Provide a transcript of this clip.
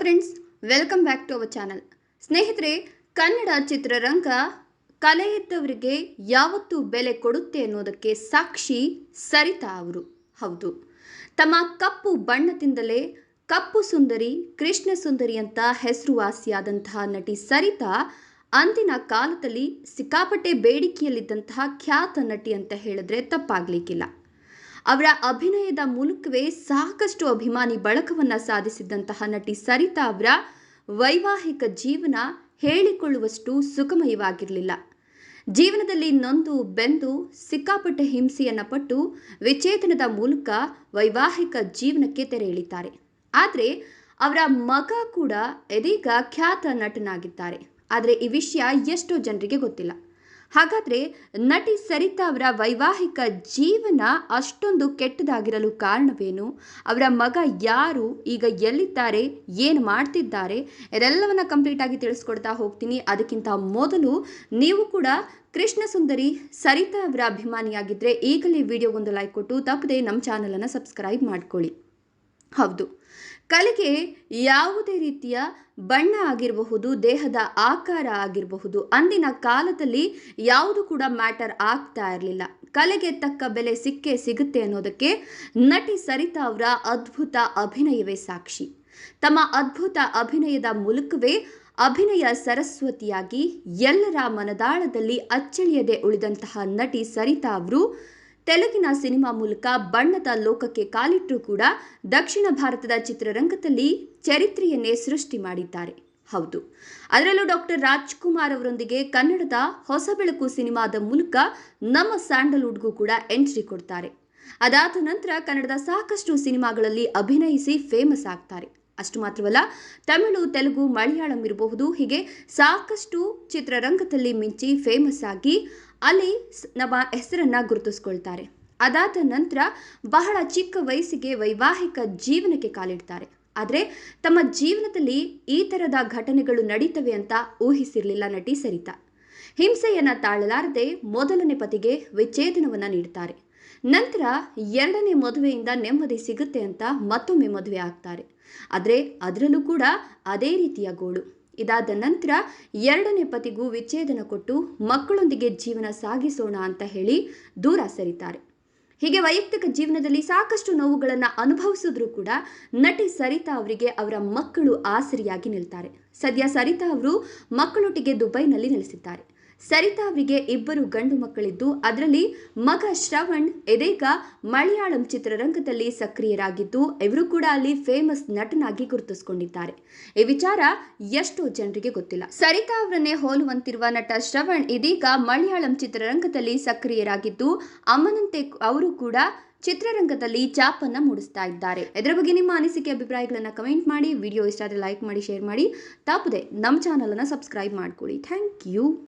Friends welcome back to our channel ಸ್ನೇಹಿತರೆ, ಕನ್ನಡ ಚಿತ್ರರಂಗ ಕಲೆ ಇದ್ದವರಿಗೆ ಯಾವತ್ತೂ ಬೆಲೆ ಕೊಡುತ್ತೆ ಅನ್ನೋದಕ್ಕೆ ಸಾಕ್ಷಿ ಸರಿತಾ ಅವರು. ಹೌದು. ತಮ್ಮ ಕಪ್ಪು ಬಣ್ಣದಿಂದಲೇ ಕಪ್ಪು ಸುಂದರಿ, ಕೃಷ್ಣ ಸುಂದರಿ ಅಂತ ಹೆಸರುವಾಸಿಯಾದಂತಹ ನಟಿ ಸರಿತಾ ಅಂದಿನ ಕಾಲದಲ್ಲಿ ಸಿಕ್ಕಾಪಟ್ಟೆ ಬೇಡಿಕೆಯಲ್ಲಿದ್ದಂತಹ ಖ್ಯಾತ ನಟಿ ಅಂತ ಹೇಳಿದ್ರೆ ತಪ್ಪಾಗ್ಲಿಕ್ಕಿಲ್ಲ. ಅವರ ಅಭಿನಯದ ಮೂಲಕವೇ ಸಾಕಷ್ಟು ಅಭಿಮಾನಿ ಬಳಕವನ್ನ ಸಾಧಿಸಿದ್ದಂತಹ ನಟಿ ಸರಿತಾ ಅವರ ವೈವಾಹಿಕ ಜೀವನ ಹೇಳಿಕೊಳ್ಳುವಷ್ಟು ಸುಖಮಯವಾಗಿರಲಿಲ್ಲ ಜೀವನದಲ್ಲಿ ನೊಂದು ಬೆಂದು ಸಿಕ್ಕಾಪಟ್ಟೆ ಹಿಂಸೆಯನ್ನು ಪಟ್ಟು ವಿಚೇತನದ ಮೂಲಕ ವೈವಾಹಿಕ ಜೀವನಕ್ಕೆ ತೆರೆ ಎಳಿತಾರೆ ಆದರೆ ಅವರ ಮಗ ಕೂಡ ಇದೀಗ ಖ್ಯಾತ ನಟನಾಗಿದ್ದಾರೆ. ಆದರೆ ಈ ವಿಷಯ ಎಷ್ಟೋ ಜನರಿಗೆ ಗೊತ್ತಿಲ್ಲ. ಹಾಗಾದ್ರೆ ನಟಿ ಸರಿತಾ ಅವರ ವೈವಾಹಿಕ ಜೀವನ ಅಷ್ಟೊಂದು ಕೆಟ್ಟದಾಗಿರಲು ಕಾರಣವೇನು? ಅವರ ಮಗ ಯಾರು? ಈಗ ಎಲ್ಲಿದ್ದಾರೆ? ಏನು ಮಾಡ್ತಿದ್ದಾರೆ? ಇದೆಲ್ಲವನ್ನ ಕಂಪ್ಲೀಟ್ ಆಗಿ ತಿಳಿಸ್ಕೊಡ್ತಾ ಹೋಗ್ತೀನಿ. ಅದಕ್ಕಿಂತ ಮೊದಲು ನೀವು ಕೂಡ ಕೃಷ್ಣ ಸುಂದರಿ ಸರಿತಾ ಅವರ ಅಭಿಮಾನಿಯಾಗಿದ್ದರೆ ಈಗಲೇ ವಿಡಿಯೋಗೊಂದು ಲೈಕ್ ಕೊಟ್ಟು, ತಪ್ಪದೆ ನಮ್ಮ ಚಾನಲನ್ನು ಸಬ್ಸ್ಕ್ರೈಬ್ ಮಾಡ್ಕೊಳ್ಳಿ. ಹೌದು. ಕಲೆಗೆ ಯಾವುದೇ ರೀತಿಯ ಬಣ್ಣ ಆಗಿರಬಹುದು, ದೇಹದ ಆಕಾರ ಆಗಿರಬಹುದು, ಅಂದಿನ ಕಾಲದಲ್ಲಿ ಯಾವುದು ಕೂಡ ಮ್ಯಾಟರ್ ಆಗ್ತಾ ಇರಲಿಲ್ಲ. ಕಲೆಗೆ ತಕ್ಕ ಬೆಲೆ ಸಿಕ್ಕೇ ಸಿಗುತ್ತೆ ಅನ್ನೋದಕ್ಕೆ ನಟಿ ಸರಿತಾ ಅವರ ಅದ್ಭುತ ಅಭಿನಯವೇ ಸಾಕ್ಷಿ. ತಮ್ಮ ಅದ್ಭುತ ಅಭಿನಯದ ಮೂಲಕವೇ ಅಭಿನಯ ಸರಸ್ವತಿಯಾಗಿ ಎಲ್ಲರ ಮನದಾಳದಲ್ಲಿ ಅಚ್ಚಳಿಯದೆ ಉಳಿದಂತಹ ನಟಿ ಸರಿತಾ ಅವರು ತೆಲುಗಿನ ಸಿನಿಮಾ ಮೂಲಕ ಬಣ್ಣದ ಲೋಕಕ್ಕೆ ಕಾಲಿಟ್ಟರೂ ಕೂಡ ದಕ್ಷಿಣ ಭಾರತದ ಚಿತ್ರರಂಗದಲ್ಲಿ ಚರಿತ್ರೆಯನ್ನೇ ಸೃಷ್ಟಿ ಮಾಡಿದ್ದಾರೆ. ಹೌದು. ಅದರಲ್ಲೂ ಡಾಕ್ಟರ್ ರಾಜ್ಕುಮಾರ್ ಅವರೊಂದಿಗೆ ಕನ್ನಡದ ಹೊಸ ಬೆಳಕು ಸಿನಿಮಾದ ಮೂಲಕ ನಮ್ಮ ಸ್ಯಾಂಡಲ್ವುಡ್ಗೂ ಕೂಡ ಎಂಟ್ರಿ ಕೊಡ್ತಾರೆ. ಅದಾದ ನಂತರ ಕನ್ನಡದ ಸಾಕಷ್ಟು ಸಿನಿಮಾಗಳಲ್ಲಿ ಅಭಿನಯಿಸಿ ಫೇಮಸ್ ಆಗ್ತಾರೆ. ಅಷ್ಟು ಮಾತ್ರವಲ್ಲ, ತಮಿಳು, ತೆಲುಗು, ಮಲಯಾಳಂ ಇರಬಹುದು. ಹೀಗೆ ಸಾಕಷ್ಟು ಚಿತ್ರರಂಗದಲ್ಲಿ ಮಿಂಚಿ ಫೇಮಸ್ ಆಗಿ ಅಲ್ಲಿ ನಮ್ಮ ಹೆಸರನ್ನು ಗುರುತಿಸ್ಕೊಳ್ತಾರೆ. ಅದಾದ ನಂತರ ಬಹಳ ಚಿಕ್ಕ ವಯಸ್ಸಿಗೆ ವೈವಾಹಿಕ ಜೀವನಕ್ಕೆ ಕಾಲಿಡ್ತಾರೆ. ಆದರೆ ತಮ್ಮ ಜೀವನದಲ್ಲಿ ಈ ಥರದ ಘಟನೆಗಳು ನಡೀತವೆ ಅಂತ ಊಹಿಸಿರಲಿಲ್ಲ ನಟಿ ಸರಿತಾ. ಹಿಂಸೆಯನ್ನು ತಾಳಲಾರದೆ ಮೊದಲನೇ ಪತಿಗೆ ವಿಚ್ಛೇದನವನ್ನು ನೀಡ್ತಾರೆ. ನಂತರ ಎರಡನೇ ಮದುವೆಯಿಂದ ನೆಮ್ಮದಿ ಸಿಗುತ್ತೆ ಅಂತ ಮತ್ತೊಮ್ಮೆ ಮದುವೆ ಆಗ್ತಾರೆ. ಆದರೆ ಅದರಲ್ಲೂ ಕೂಡ ಅದೇ ರೀತಿಯ ಗೋಳು. ಇದಾದ ನಂತರ ಎರಡನೇ ಪತಿಗೂ ವಿಚ್ಛೇದನ ಕೊಟ್ಟು ಮಕ್ಕಳೊಂದಿಗೆ ಜೀವನ ಸಾಗಿಸೋಣ ಅಂತ ಹೇಳಿ ದೂರ ಸರಿತಾರೆ. ಹೀಗೆ ವೈಯಕ್ತಿಕ ಜೀವನದಲ್ಲಿ ಸಾಕಷ್ಟು ನೋವುಗಳನ್ನು ಅನುಭವಿಸಿದ್ರೂ ಕೂಡ ನಟಿ ಸರಿತಾ ಅವರಿಗೆ ಅವರ ಮಕ್ಕಳು ಆಸರಿಯಾಗಿ ನಿಲ್ತಾರೆ. ಸದ್ಯ ಸರಿತಾ ಅವರು ಮಕ್ಕಳೊಟ್ಟಿಗೆ ದುಬೈನಲ್ಲಿ ನೆಲೆಸಿದ್ದಾರೆ. ಸರಿತಾ ಅವರಿಗೆ ಇಬ್ಬರು ಗಂಡು ಮಕ್ಕಳಿದ್ದು, ಅದರಲ್ಲಿ ಮಗ ಶ್ರವಣ್ ಇದೀಗ ಮಲಯಾಳಂ ಚಿತ್ರರಂಗದಲ್ಲಿ ಸಕ್ರಿಯರಾಗಿದ್ದು, ಇವರು ಕೂಡ ಅಲ್ಲಿ ಫೇಮಸ್ ನಟನಾಗಿ ಗುರುತಿಸಿಕೊಂಡಿದ್ದಾರೆ. ಈ ವಿಚಾರ ಎಷ್ಟೋ ಜನರಿಗೆ ಗೊತ್ತಿಲ್ಲ. ಸರಿತಾ ಅವರನ್ನೇ ಹೋಲುವಂತಿರುವ ನಟ ಶ್ರವಣ್ ಇದೀಗ ಮಲಯಾಳಂ ಚಿತ್ರರಂಗದಲ್ಲಿ ಸಕ್ರಿಯರಾಗಿದ್ದು, ಅಮ್ಮನಂತೆ ಅವರು ಕೂಡ ಚಿತ್ರರಂಗದಲ್ಲಿ ಚಾಪನ್ನ ಮೂಡಿಸ್ತಾ ಇದ್ದಾರೆ. ಇದರ ಬಗ್ಗೆ ನಿಮ್ಮ ಅನಿಸಿಕೆ, ಅಭಿಪ್ರಾಯಗಳನ್ನು ಕಮೆಂಟ್ ಮಾಡಿ. ವಿಡಿಯೋ ಇಷ್ಟ ಆದರೆ ಲೈಕ್ ಮಾಡಿ ಶೇರ್ ಮಾಡಿ. ತಪ್ಪದೆ ನಮ್ಮ ಚಾನಲನ್ನು ಸಬ್ಸ್ಕ್ರೈಬ್ ಮಾಡ್ಕೊಳ್ಳಿ. Thank you